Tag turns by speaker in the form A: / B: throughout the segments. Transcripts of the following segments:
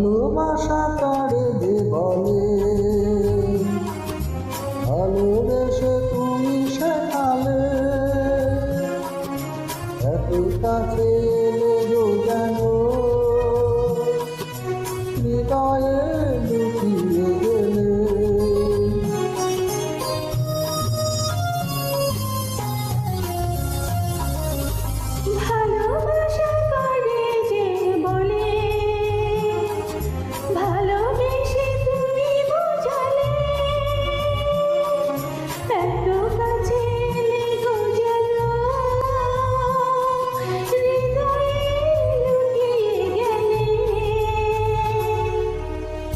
A: ভালোবাসা তারে যে বলে। ভালোবেসে তুমি শেখালে কাছে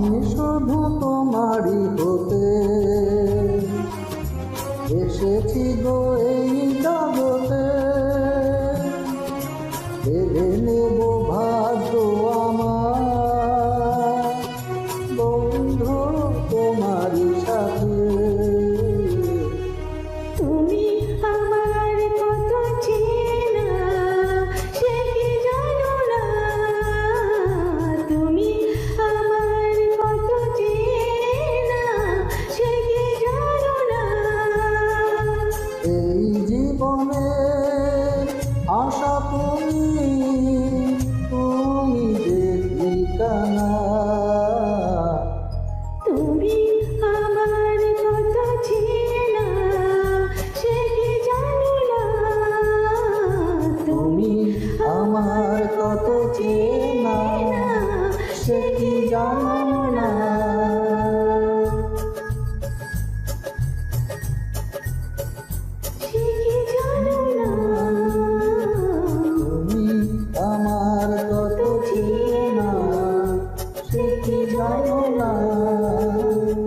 B: আমি শুধু তোমারই
A: হতে। এসেছি গো তোমার কত চেনা সে কি জানা?